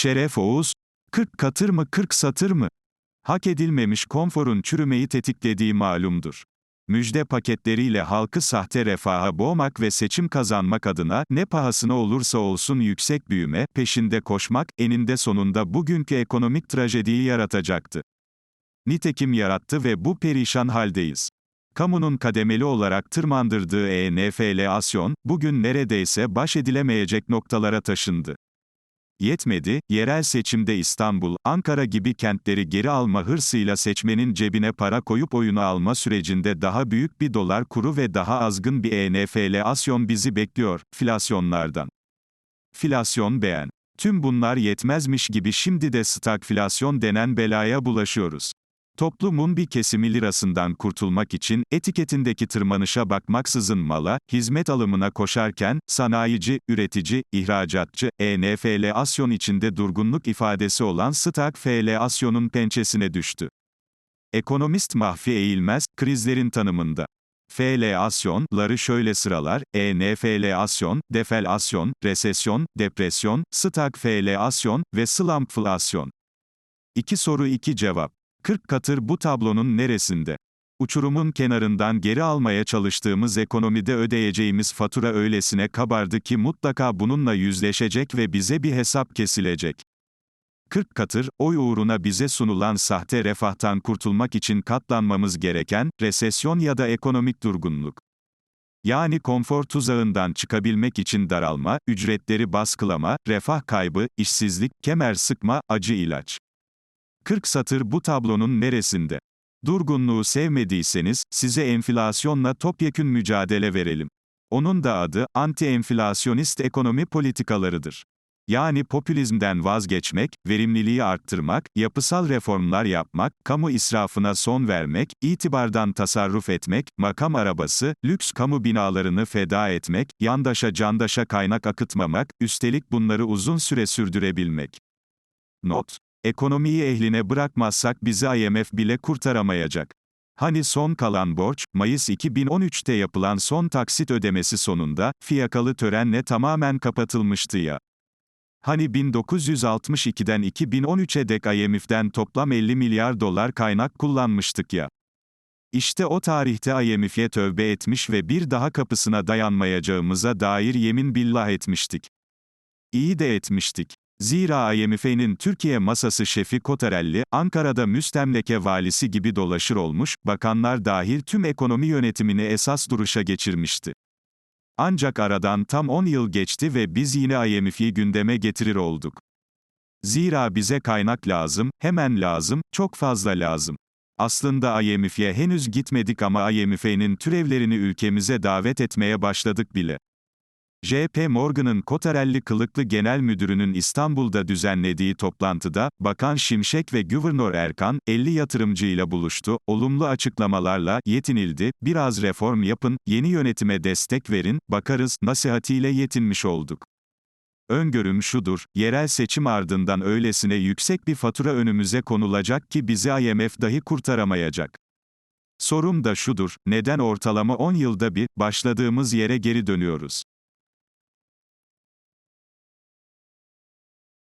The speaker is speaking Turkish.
Şeref Oğuz, 40 katır mı 40 satır mı? Hak edilmemiş konforun çürümeyi tetiklediği malumdur. Müjde paketleriyle halkı sahte refaha boğmak ve seçim kazanmak adına ne pahasına olursa olsun yüksek büyüme peşinde koşmak eninde sonunda bugünkü ekonomik trajediyi yaratacaktı. Nitekim yarattı ve bu perişan haldeyiz. Kamunun kademeli olarak tırmandırdığı E enflasyon, bugün neredeyse baş edilemeyecek noktalara taşındı. Yetmedi, yerel seçimde İstanbul, Ankara gibi kentleri geri alma hırsıyla seçmenin cebine para koyup oyunu alma sürecinde daha büyük bir dolar kuru ve daha azgın bir enflasyon bizi bekliyor, filasyonlardan. Filasyon beğen. Tüm bunlar yetmezmiş gibi şimdi de stagflasyon denen belaya bulaşıyoruz. Toplumun bir kesimi lirasından kurtulmak için, etiketindeki tırmanışa bakmaksızın mala, hizmet alımına koşarken, sanayici, üretici, ihracatçı, enflasyon içinde durgunluk ifadesi olan stagflasyonun pençesine düştü. Ekonomist Mahfi Eğilmez, krizlerin tanımında. Flasyonları şöyle sıralar, enflasyon, deflasyon, resesyon, depresyon, stagflasyon ve slampflasyon. İki soru iki cevap. 40 katır bu tablonun neresinde? Uçurumun kenarından geri almaya çalıştığımız ekonomide ödeyeceğimiz fatura öylesine kabardı ki mutlaka bununla yüzleşecek ve bize bir hesap kesilecek. 40 katır, oy uğruna bize sunulan sahte refahtan kurtulmak için katlanmamız gereken, resesyon ya da ekonomik durgunluk. Yani konfor tuzağından çıkabilmek için daralma, ücretleri baskılama, refah kaybı, işsizlik, kemer sıkma, acı ilaç. 40 satır bu tablonun neresinde? Durgunluğu sevmediyseniz, size enflasyonla topyekün mücadele verelim. Onun da adı, anti-enflasyonist ekonomi politikalarıdır. Yani popülizmden vazgeçmek, verimliliği arttırmak, yapısal reformlar yapmak, kamu israfına son vermek, itibardan tasarruf etmek, makam arabası, lüks kamu binalarını feda etmek, yandaşa candaşa kaynak akıtmamak, üstelik bunları uzun süre sürdürebilmek. Not Ekonomiyi ehline bırakmazsak bizi IMF bile kurtaramayacak. Hani son kalan borç, Mayıs 2013'te yapılan son taksit ödemesi sonunda, fiyakalı törenle tamamen kapatılmıştı ya. Hani 1962'den 2013'e dek IMF'den toplam 50 milyar dolar kaynak kullanmıştık ya. İşte o tarihte IMF'ye tövbe etmiş ve bir daha kapısına dayanmayacağımıza dair yemin billah etmiştik. İyi de etmiştik. Zira IMF'nin Türkiye masası şefi Kotarelli, Ankara'da müstemleke valisi gibi dolaşır olmuş, bakanlar dahil tüm ekonomi yönetimini esas duruşa geçirmişti. Ancak aradan tam 10 yıl geçti ve biz yine IMF'yi gündeme getirir olduk. Zira bize kaynak lazım, hemen lazım, çok fazla lazım. Aslında IMF'ye henüz gitmedik ama IMF'nin türevlerini ülkemize davet etmeye başladık bile. JP Morgan'ın Kotarelli kılıklı genel müdürünün İstanbul'da düzenlediği toplantıda, Bakan Şimşek ve Güvernör Erkan, 50 yatırımcıyla buluştu, olumlu açıklamalarla, yetinildi, biraz reform yapın, yeni yönetime destek verin, bakarız, nasihatiyle yetinmiş olduk. Öngörüm şudur, yerel seçim ardından öylesine yüksek bir fatura önümüze konulacak ki bizi IMF dahi kurtaramayacak. Sorum da şudur, neden ortalama 10 yılda bir, başladığımız yere geri dönüyoruz?